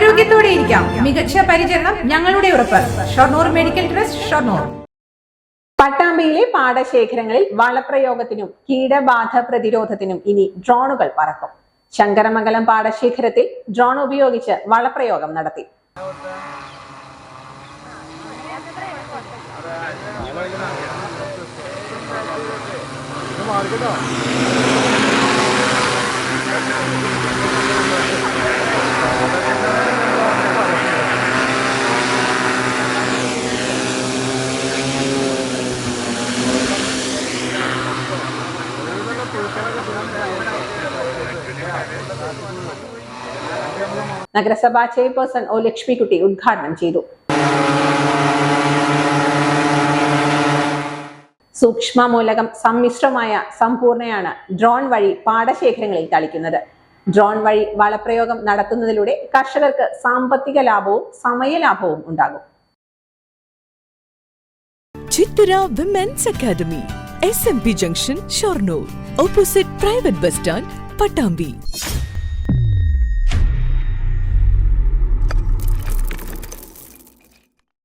ആരോഗ്യത്തോടെ ഇരിക്കാം. മികച്ച പരിചരണം ഞങ്ങളുടെ ഉറപ്പ്. Shoranur medical trust Shoranur. പട്ടാമ്പിയിലെ പാടശേഖരങ്ങളിൽ വളപ്രയോഗത്തിനും കീടബാധ പ്രതിരോധത്തിനും ഇനി ഡ്രോണുകൾ പറക്കും. ശങ്കരമംഗലം പാടശേഖരത്തിൽ ഡ്രോൺ ഉപയോഗിച്ച് വളപ്രയോഗം നടത്തി. നഗരസഭാ ചെയർപേഴ്സൺ ഒ ലക്ഷ്മിക്കുട്ടി ഉദ്ഘാടനം ചെയ്തു. സൂക്ഷ്മ മൂലകം സമ്മിശ്രമായ സമ്പൂർണയാണ് ഡ്രോൺ വഴി പാടശേഖരങ്ങളിൽ തളിക്കുന്നത് ഡ്രോൺ വഴി വളപ്രയോഗം നടത്തുന്നതിലൂടെ കർഷകർക്ക് സാമ്പത്തിക ലാഭവും സമയലാഭവും ഉണ്ടാകും. Chithara women's academy S M P junction Shoranur opposite private bus stand Pattambi